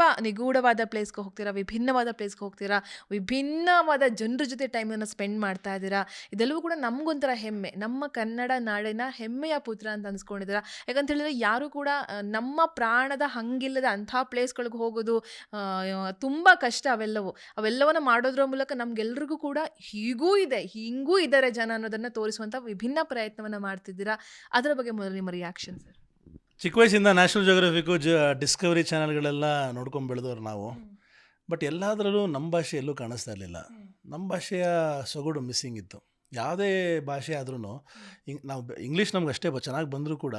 ತುಂಬ ನಿಗೂಢವಾದ ಪ್ಲೇಸ್ಗೆ ಹೋಗ್ತೀರಾ, ವಿಭಿನ್ನವಾದ ಪ್ಲೇಸ್ಗೆ ಹೋಗ್ತೀರಾ, ವಿಭಿನ್ನವಾದ ಜನರ ಜೊತೆ ಟೈಮನ್ನು ಸ್ಪೆಂಡ್ ಮಾಡ್ತಾ ಇದ್ದೀರಾ, ಇದೆಲ್ಲವೂ ಕೂಡ ನಮಗೊಂಥರ ಹೆಮ್ಮೆ. ನಮ್ಮ ಕನ್ನಡ ನಾಡಿನ ಹೆಮ್ಮೆಯ ಪುತ್ರ ಅಂತ ಅನ್ಸ್ಕೊಂಡಿದ್ದೀರಾ? ಯಾಕಂತ ಹೇಳಿದ್ರೆ ಯಾರು ಕೂಡ ನಮ್ಮ ಪ್ರಾಣದ ಹಂಗಿಲ್ಲದ ಅಂಥ ಪ್ಲೇಸ್ಗಳಿಗೆ ಹೋಗೋದು ತುಂಬ ಕಷ್ಟ ಅವೆಲ್ಲವೂ. ಅವೆಲ್ಲವನ್ನ ಮಾಡೋದ್ರ ಮೂಲಕ ನಮ್ಗೆಲ್ರಿಗೂ ಕೂಡ ಹೀಗೂ ಇದೆ, ಹೀಗೂ ಇದ್ದಾರೆ ಜನ ಅನ್ನೋದನ್ನು ತೋರಿಸುವಂಥ ವಿಭಿನ್ನ ಪ್ರಯತ್ನವನ್ನು ಮಾಡ್ತಿದ್ದೀರಾ? ಅದರ ಬಗ್ಗೆ ಮೊದಲು ನಿಮ್ಮ ರಿಯಾಕ್ಷನ್ ಸರ್. ಚಿಕ್ಕ ವಯಸ್ಸಿಂದ ನ್ಯಾಷನಲ್ ಜೋಗ್ರಫಿಕು ಜ ಡಿಸ್ಕವರಿ ಚಾನೆಲ್ಗಳೆಲ್ಲ ನೋಡ್ಕೊಂಡು ಬೆಳೆದವ್ರು ನಾವು. ಬಟ್ ಎಲ್ಲದರಲ್ಲೂ ನಮ್ಮ ಭಾಷೆ ಎಲ್ಲೂ ಕಾಣಿಸ್ತಾ ಇರಲಿಲ್ಲ. ನಮ್ಮ ಭಾಷೆಯ ಸೊಗಡು ಮಿಸ್ಸಿಂಗ್ ಇತ್ತು. ಯಾವುದೇ ಭಾಷೆ ಆದ್ರೂ ನಾವು ಇಂಗ್ಲೀಷ್ ನಮ್ಗೆ ಅಷ್ಟೇ ಚೆನ್ನಾಗಿ ಬಂದರೂ ಕೂಡ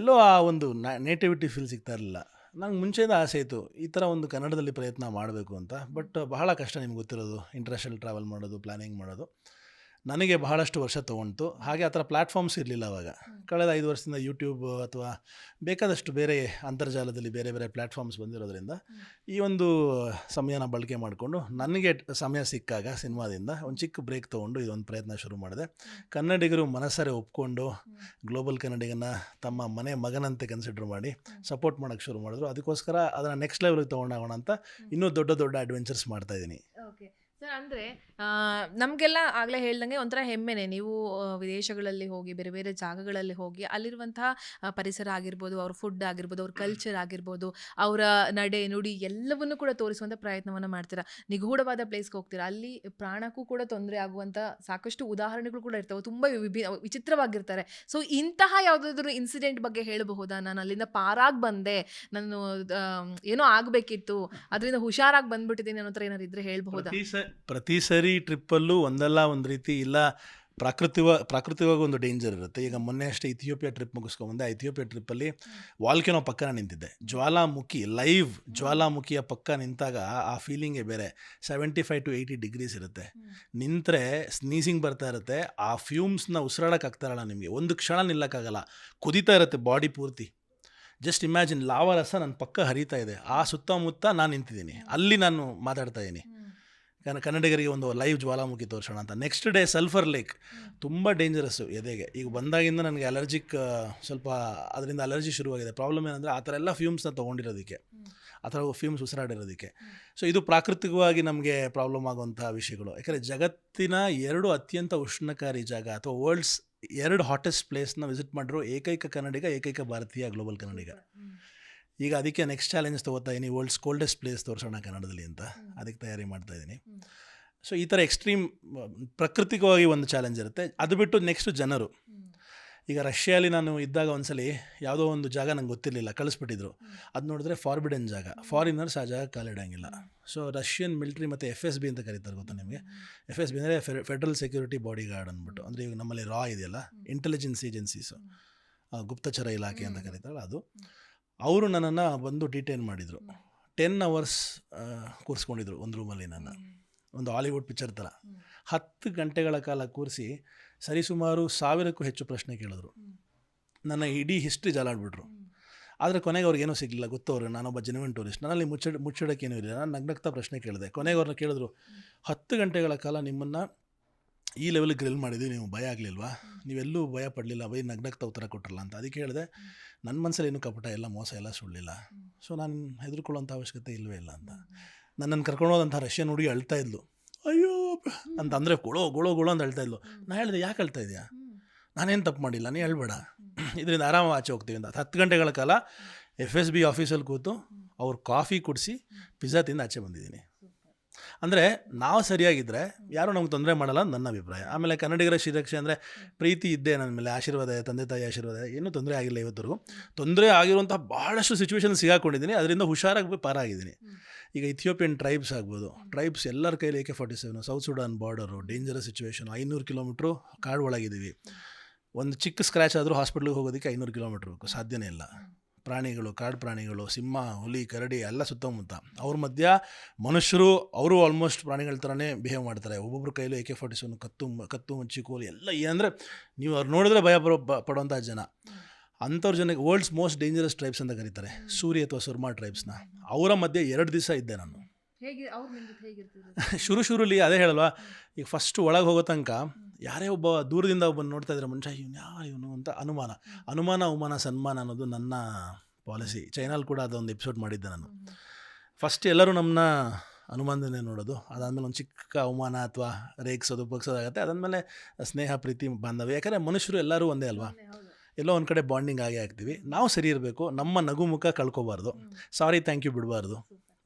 ಎಲ್ಲೋ ಆ ಒಂದು ನೇಟಿವಿಟಿ ಫೀಲ್ ಸಿಗ್ತಾ ಇರಲಿಲ್ಲ. ನಂಗೆ ಮುಂಚೆಯಿಂದ ಆಸೆ ಇತ್ತು, ಈ ಥರ ಒಂದು ಕನ್ನಡದಲ್ಲಿ ಪ್ರಯತ್ನ ಮಾಡಬೇಕು ಅಂತ. ಬಟ್ ಬಹಳ ಕಷ್ಟ ನಿಮ್ಗೆ ಗೊತ್ತಿರೋದು ಇಂಟರ್ನ್ಯಾಷನಲ್ ಟ್ರಾವೆಲ್ ಮಾಡೋದು ಪ್ಲ್ಯಾನಿಂಗ್ ಮಾಡೋದು. ನನಗೆ ಬಹಳಷ್ಟು ವರ್ಷ ತೊಗೊಳ್ತು ಹಾಗೆ ಆ ಥರ ಪ್ಲ್ಯಾಟ್ಫಾರ್ಮ್ಸ್ ಇರಲಿಲ್ಲ ಅವಾಗ. ಕಳೆದ ಐದು ವರ್ಷದಿಂದ ಯೂಟ್ಯೂಬ್ ಅಥವಾ ಬೇಕಾದಷ್ಟು ಬೇರೆ ಅಂತರ್ಜಾಲದಲ್ಲಿ ಬೇರೆ ಬೇರೆ ಪ್ಲ್ಯಾಟ್ಫಾರ್ಮ್ಸ್ ಬಂದಿರೋದ್ರಿಂದ ಈ ಒಂದು ಸಮಯನ ಬಳಕೆ ಮಾಡಿಕೊಂಡು ನನಗೆ ಸಮಯ ಸಿಕ್ಕಾಗ ಸಿನಿಮಾದಿಂದ ಒಂದು ಚಿಕ್ಕ ಬ್ರೇಕ್ ತೊಗೊಂಡು ಇದೊಂದು ಪ್ರಯತ್ನ ಶುರು ಮಾಡಿದೆ. ಕನ್ನಡಿಗರು ಮನಸ್ಸರೆ ಒಪ್ಕೊಂಡು ಗ್ಲೋಬಲ್ ಕನ್ನಡಿಗನ ತಮ್ಮ ಮನೆ ಮಗನಂತೆ ಕನ್ಸಿಡರ್ ಮಾಡಿ ಸಪೋರ್ಟ್ ಮಾಡೋಕ್ಕೆ ಶುರು ಮಾಡಿದ್ರು. ಅದಕ್ಕೋಸ್ಕರ ಅದನ್ನು ನೆಕ್ಸ್ಟ್ ಲೆವೆಲ್ಗೆ ತೊಗೊಂಡೋಗೋಣ ಅಂತ ಇನ್ನೂ ದೊಡ್ಡ ದೊಡ್ಡ ಅಡ್ವೆಂಚರ್ಸ್ ಮಾಡ್ತಾಯಿದ್ದೀನಿ ಸರ್, ಅಂದರೆ ನಮಗೆಲ್ಲ ಆಗಲೇ ಹೇಳ್ದಂಗೆ ಒಂಥರ ಹೆಮ್ಮೆನೆ. ನೀವು ವಿದೇಶಗಳಲ್ಲಿ ಹೋಗಿ, ಬೇರೆ ಬೇರೆ ಜಾಗಗಳಲ್ಲಿ ಹೋಗಿ ಅಲ್ಲಿರುವಂತಹ ಪರಿಸರ ಆಗಿರ್ಬೋದು, ಅವ್ರ ಫುಡ್ ಆಗಿರ್ಬೋದು, ಅವ್ರ ಕಲ್ಚರ್ ಆಗಿರ್ಬೋದು, ಅವರ ನಡೆ, ನುಡಿ ಎಲ್ಲವನ್ನೂ ಕೂಡ ತೋರಿಸುವಂಥ ಪ್ರಯತ್ನವನ್ನು ಮಾಡ್ತೀರಾ? ನಿಗೂಢವಾದ ಪ್ಲೇಸ್ಗೆ ಹೋಗ್ತೀರಾ? ಅಲ್ಲಿ ಪ್ರಾಣಕ್ಕೂ ಕೂಡ ತೊಂದರೆ ಆಗುವಂಥ ಸಾಕಷ್ಟು ಉದಾಹರಣೆಗಳು ಕೂಡ ಇರ್ತವೆ. ತುಂಬ ವಿಭಿ ವಿಚಿತ್ರವಾಗಿರ್ತಾರೆ. ಸೊ ಇಂತಹ ಯಾವುದಾದ್ರೂ ಇನ್ಸಿಡೆಂಟ್ ಬಗ್ಗೆ ಹೇಳಬಹುದಾ? ನಾನು ಅಲ್ಲಿಂದ ಪಾರಾಗಿ ಬಂದೆ. ನಾನು ಏನೋ ಆಗಬೇಕಿತ್ತು. ಅದರಿಂದ ಹುಷಾರಾಗಿ ಬಂದ್ಬಿಟ್ಟಿದ್ದೀನಿ ಅನ್ನೋ ಥರ ಏನಾದ್ರು ಇದ್ರೆ ಹೇಳ್ಬಹುದಾ? ಪ್ರತಿ ಸರಿ ಟ್ರಿಪ್ಪಲ್ಲೂ ಒಂದಲ್ಲ ಒಂದು ರೀತಿ ಇಲ್ಲ ಪ್ರಾಕೃತಿವ ಪ್ರಾಕೃತಿಕವಾಗಿ ಒಂದು ಡೇಂಜರ್ ಇರುತ್ತೆ. ಈಗ ಮೊನ್ನೆ ಅಷ್ಟೇ ಇಥಿಯೋಪಿಯಾ ಟ್ರಿಪ್ ಮುಗಿಸ್ಕೊಂಬಂದೆ ಇಥಿಯೋಪಿಯಾ ಟ್ರಿಪ್ಪಲ್ಲಿ ವಾಲ್ಕೆನೋ ಪಕ್ಕ ನಿಂತಿದ್ದೆ. ಜ್ವಾಲಾಮುಖಿ ಲೈವ್ ಜ್ವಾಲಾಮುಖಿಯ ಪಕ್ಕ ನಿಂತಾಗ ಆ ಫೀಲಿಂಗೇ ಬೇರೆ. Seventy five to eighty degrees ಇರುತ್ತೆ ನಿಂತರೆ ಸ್ನೀಸಿಂಗ್ ಬರ್ತಾ ಇರುತ್ತೆ. ಆ ಫ್ಯೂಮ್ಸ್ನ ಉಸಿರಾಡೋಕ್ಕಾಗ್ತಾರಲ್ಲ ನಿಮಗೆ. ಒಂದು ಕ್ಷಣ ನಿಲ್ಲಕ್ಕಾಗಲ್ಲ. ಕುದೀತಾ ಇರುತ್ತೆ ಬಾಡಿ ಪೂರ್ತಿ. ಜಸ್ಟ್ ಇಮ್ಯಾಜಿನ್ ಲಾವರಸ ನನ್ನ ಪಕ್ಕ ಹರಿತಾ ಇದೆ. ಆ ಸುತ್ತಮುತ್ತ ನಾನು ನಿಂತಿದ್ದೀನಿ. ಅಲ್ಲಿ ನಾನು ಮಾತಾಡ್ತಾ ಇದ್ದೀನಿ. ಕನ್ನ ಕನ್ನಡಿಗರಿಗೆ ಒಂದು ಲೈವ್ ಜ್ವಾಲಾಮುಖಿ ತೋರಿಸೋಣ ಅಂತ. ನೆಕ್ಸ್ಟ್ ಡೇ ಸಲ್ಫರ್ ಲೇಕ್ ತುಂಬ ಡೇಂಜರಸ್ಸು ಎದೆಗೆ. ಈಗ ಬಂದಾಗಿಂದ ನನಗೆ ಅಲರ್ಜಿಕ್ ಸ್ವಲ್ಪ ಅದರಿಂದ ಅಲರ್ಜಿ ಶುರುವಾಗಿದೆ. ಪ್ರಾಬ್ಲಮ್ ಏನಂದರೆ ಆ ಥರ ಎಲ್ಲ ಫ್ಯೂಮ್ಸ್ನ ತೊಗೊಂಡಿರೋದಕ್ಕೆ. ಆ ಥರ ಫ್ಯೂಮ್ಸ್ ಉಸಿರಾಡಿರೋದಕ್ಕೆ. ಸೊ ಇದು ಪ್ರಾಕೃತಿಕವಾಗಿ ನಮಗೆ ಪ್ರಾಬ್ಲಮ್ ಆಗುವಂಥ ವಿಷಯಗಳು. ಯಾಕಂದರೆ ಜಗತ್ತಿನ ಎರಡು ಅತ್ಯಂತ ಉಷ್ಣಕಾರಿ ಜಾಗ ಅಥವಾ ವರ್ಲ್ಡ್ಸ್ ಎರಡು ಹಾಟೆಸ್ಟ್ ಪ್ಲೇಸ್ನ ವಿಸಿಟ್ ಮಾಡಿರೋ ಏಕೈಕ ಕನ್ನಡಿಗ ಏಕೈಕ ಭಾರತೀಯ ಗ್ಲೋಬಲ್ ಕನ್ನಡಿಗ. ಈಗ ಅದಕ್ಕೆ ನೆಕ್ಸ್ಟ್ ಚಾಲೆಂಜ್ ತೊಗೋತಾ ಇದ್ದೀನಿ ವರ್ಲ್ಡ್ಸ್ ಕೋಲ್ಡೆಸ್ಟ್ ಪ್ಲೇಸ್ ತೋರಿಸೋಣ ಕನ್ನಡದಲ್ಲಿ ಅಂತ. ಅದಕ್ಕೆ ತಯಾರಿ ಮಾಡ್ತಾ ಇದ್ದೀನಿ ಸೊ ಈ ಥರ ಎಕ್ಸ್ಟ್ರೀಮ್ ಪ್ರಕೃತಿಕವಾಗಿ ಒಂದು ಚಾಲೆಂಜ್ ಇರುತ್ತೆ. ಅದು ಬಿಟ್ಟು ನೆಕ್ಸ್ಟ್ ಜನರು. ಈಗ ರಷ್ಯಾಲಿ ನಾನು ಇದ್ದಾಗ ಒಂದ್ಸಲಿ ಯಾವುದೋ ಒಂದು ಜಾಗ ನಂಗೆ ಗೊತ್ತಿರಲಿಲ್ಲ. ಕಳಿಸ್ಬಿಟ್ಟಿದ್ರು. ಅದು ನೋಡಿದ್ರೆ ಫಾರ್ಬಿಡನ್ ಜಾಗ. ಫಾರಿನರ್ಸ್ ಆ ಜಾಗ ಕಾಲಿಡೋಂಗಿಲ್ಲ ಸೊ ರಷ್ಯನ್ ಮಿಲಿಟ್ರಿ ಮತ್ತು ಎಫ್ ಎಸ್ ಬಿ ಅಂತ ಕರೀತಾರೆ ಗೊತ್ತಾ ನಿಮಗೆ? ಎಫ್ ಎಸ್ ಬಿ ಅಂದರೆ ಫೆಡ್ರಲ್ ಸೆಕ್ಯೂರಿಟಿ ಬಾಡಿ ಗಾರ್ಡ್ ಅಂದ್ಬಿಟ್ಟು. ಅಂದರೆ ಈಗ ನಮ್ಮಲ್ಲಿ ರಾ ಇದೆಯಲ್ಲ? ಇಂಟೆಲಿಜೆನ್ಸ್ ಏಜೆನ್ಸೀಸು ಗುಪ್ತಚರ ಇಲಾಖೆ ಅಂತ ಕರೀತಾರಲ್ಲ ಅದು. ಅವರು ನನ್ನನ್ನು ಬಂದು ಡಿಟೈನ್ ಮಾಡಿದರು. ಟೆನ್ ಅವರ್ಸ್ ಕೂರಿಸ್ಕೊಂಡಿದ್ರು ಒಂದು ರೂಮಲ್ಲಿ ನನ್ನ. ಒಂದು ಹಾಲಿವುಡ್ ಪಿಕ್ಚರ್ ಥರ ಹತ್ತು ಗಂಟೆಗಳ ಕಾಲ ಕೂರಿಸಿ ಸರಿಸುಮಾರು ಸಾವಿರಕ್ಕೂ ಹೆಚ್ಚು ಪ್ರಶ್ನೆ ಕೇಳಿದ್ರು. ನನ್ನ ಇಡೀ ಹಿಸ್ಟ್ರಿ ಜಾಲಾಡ್ಬಿಟ್ರು. ಆದರೆ ಕೊನೆಗೆ ಅವ್ರಿಗೇನೂ ಸಿಗಲಿಲ್ಲ. ಗೊತ್ತವ್ರು, ನಾನೊಬ್ಬ ಜೆನ್ಯೂನ್ ಟೂರಿಸ್ಟ್ ನನ್ನಲ್ಲಿ ಮುಚ್ಚಡ ಮುಚ್ಚಿಡೋಕ್ಕೇನೂ ಇರಲಿಲ್ಲ. ನಾನು ನಗ್ನಗ್ತಾ ಪ್ರಶ್ನೆ ಕೇಳಿದೆ. ಕೊನೆಗೆ ಅವ್ರನ್ನ ಕೇಳಿದ್ರು, ಹತ್ತು ಗಂಟೆಗಳ ಕಾಲ ನಿಮ್ಮನ್ನು ಈ ಲೆವೆಲ್ ಗ್ರಿಲ್ ಮಾಡಿದ್ವಿ ನೀವು ಭಯ ಆಗಲಿಲ್ವಾ ನೀವೆಲ್ಲೂ ಭಯ ಪಡಲಿಲ್ಲ, ಬೈ ನಗ್ನಗ್ತಾ ಉತ್ತರ ಕೊಟ್ಟಿರಲ್ಲ ಅಂತ. ಅದಕ್ಕೆ ಹೇಳಿದೆ ನನ್ನ ಮನಸ್ಸಲ್ಲಿ ಏನು ಕಪಟ, ಎಲ್ಲ ಮೋಸ, ಎಲ್ಲ ಸುಳ್ಳಿಲ್ಲ. ಸೊ ನಾನು ಹೆದರ್ಕೊಳ್ಳೋಂಥ ಅವಶ್ಯಕತೆ ಇಲ್ಲವೇ ಇಲ್ಲ ಅಂತ. ನನ್ನನ್ನು ಕರ್ಕೊಂಡು ಹೋದಂಥ ರಷ್ಯನ್ ಹುಡುಗಿ ಅಳ್ತಾ ಇದ್ಲು. ಅಯ್ಯೋ! ಅಂತ ಅಂದರೆ, ಗೊಳೋ ಗೊಳೋ ಗೊಳೋ ಅಂತ ಹೇಳ್ತಾ ಇದ್ಲು. ನಾನು ಹೇಳಿದೆ, ಯಾಕೆ ಅಳ್ತಾ ಇದೆಯಾ? ನಾನೇನು ತಪ್ಪು ಮಾಡಿಲ್ಲ, ನೀ ಹೇಳ್ಬೇಡ. ಇದರಿಂದ ಆರಾಮ ಆಚೆ ಹೋಗ್ತೀವಿ ಅಂತ. ಹತ್ತು ಗಂಟೆಗಳ ಕಾಲ ಎಫ್ ಎಸ್ ಬಿ ಆಫೀಸಲ್ಲಿ ಕೂತು ಅವ್ರು ಕಾಫಿ ಕುಡಿಸಿ ಪಿಜ್ಜಾ ತಿಂದು ಆಚೆ ಬಂದಿದ್ದೀನಿ. ಅಂದರೆ ನಾವು ಸರಿಯಾಗಿದ್ದರೆ ಯಾರೂ ನಮ್ಗೆ ತೊಂದರೆ ಮಾಡಲ್ಲ ನನ್ನ ಅಭಿಪ್ರಾಯ. ಆಮೇಲೆ ಕನ್ನಡಿಗರ ಶ್ರೀರಕ್ಷೆ ಅಂದರೆ ಪ್ರೀತಿ ಇದ್ದೇ ನನ್ನ ಮೇಲೆ, ಆಶೀರ್ವಾದ, ತಂದೆ ತಾಯಿ ಆಶೀರ್ವಾದ. ಏನೂ ತೊಂದರೆ ಆಗಿಲ್ಲ ಇವತ್ತರು ತೊಂದರೆ ಆಗಿರುವಂಥ ಭಾಳಷ್ಟು ಸಿಚುವೇಶನ್ ಸಿಗಾಕೊಂಡಿದ್ದೀನಿ, ಅದರಿಂದ ಹುಷಾರಾಗಿ ಪಾರಾಗಿದ್ದೀನಿ ಈಗ ಇಥಿಯೋಪಿಯನ್ ಟ್ರೈಬ್ಸ್ ಆಗ್ಬೋದು. ಟ್ರೈಬ್ಸ್ ಎಲ್ಲರ ಕೈಲಿ AK forty seven South Sudan border dangerous situation ಐನೂರು ಕಿಲೋಮೀಟ್ರು ಕಾಡು ಒಳಗಿದ್ದೀವಿ. ಒಂದು ಚಿಕ್ಕ ಸ್ಕ್ರ್ಯಾಚ್ ಆದರೂ ಹಾಸ್ಪಿಟ್ಲಿಗೆ ಹೋಗೋದಕ್ಕೆ ಐನೂರು ಕಿಲೋಮೀಟ್ರ್ ಸಾಧ್ಯನೇ ಇಲ್ಲ. ಪ್ರಾಣಿಗಳು, ಕಾಡು ಪ್ರಾಣಿಗಳು, ಸಿಂಹ, ಹುಲಿ, ಕರಡಿ ಎಲ್ಲ ಸುತ್ತಮುತ್ತ. ಅವ್ರ ಮಧ್ಯ ಮನುಷ್ಯರು, ಅವರು ಆಲ್ಮೋಸ್ಟ್ ಪ್ರಾಣಿಗಳ ಥರನೇ ಬಿಹೇವ್ ಮಾಡ್ತಾರೆ. ಒಬ್ಬೊಬ್ಬರ ಕೈಲೂ ಏಕೆ ಫಾರ್ಟಿ ಸೆವೆನ್ ಕತ್ತು ಕತ್ತು ಕೋಲು ಎಲ್ಲ ಏನಂದರೆ ನೀವು ಅವ್ರು ನೋಡಿದ್ರೆ ಭಯ ಬ- ಪಡೋಂಥ ಜನ. ಅಂಥವ್ರ ಜನಕ್ಕೆ ವರ್ಲ್ಡ್ಸ್ ಮೋಸ್ಟ್ ಡೇಂಜರಸ್ ಟ್ರೈಬ್ಸ್ ಅಂತ ಕರೀತಾರೆ. ಸೂರಿ ಅಥವಾ ಸುರ್ಮಾ ಟ್ರೈಬ್ಸ್ನ ಅವರ ಮಧ್ಯೆ ಎರಡು ದಿವಸ ಇದ್ದೆ ನಾನು. ಹೇಗೆ ಅವ್ರು ಹೇಗಿರ್ತಿದ್ರು ಶುರು ಶುರುಲಿ ಅದೇ ಹೇಳಲ್ವಾ? ಈಗ ಫಸ್ಟ್ ಒಳಗೆ ಹೋಗೋ ತನಕ ಯಾರೇ ಒಬ್ಬ ದೂರದಿಂದ ಒಬ್ಬ ನೋಡ್ತಾ ಇದ್ರೆ ಮನುಷ್ಯ ಇವನು ಯಾರು ಇವನು? ಅಂತ ಅನುಮಾನ. ಅನುಮಾನ ಅವಮಾನ ಸನ್ಮಾನ ಅನ್ನೋದು ನನ್ನ ಪಾಲಿಸಿ ಚೈನಲ್ಲಿ ಕೂಡ ಅದೊಂದು ಎಪಿಸೋಡ್ ಮಾಡಿದ್ದೆ ನಾನು. ಫಸ್ಟ್ ಎಲ್ಲರೂ ನಮ್ಮನ್ನ ಅನುಮಾನದಿಂದ ನೋಡೋದು. ಅದಾದಮೇಲೆ ಒಂದು ಚಿಕ್ಕ ಅವಮಾನ ಅಥವಾ ರೇಗಿಸೋದು ಬಗ್ಸೋದಾಗತ್ತೆ ಅದಾದಮೇಲೆ ಸ್ನೇಹ ಪ್ರೀತಿ ಬಾಂಧವ್ಯ ಯಾಕಂದರೆ ಮನುಷ್ಯರು ಎಲ್ಲರೂ ಒಂದೇ ಅಲ್ವಾ? ಎಲ್ಲೋ ಒಂದು ಕಡೆ ಬಾಂಡಿಂಗ್ ಆಗೇ ಆಗ್ತೀವಿ. ನಾವು ಸರಿ ಇರಬೇಕು. ನಮ್ಮ ನಗು ಮುಖ ಕಳ್ಕೊಬಾರ್ದು. ಸಾರಿ ಥ್ಯಾಂಕ್ ಯು ಬಿಡಬಾರ್ದು.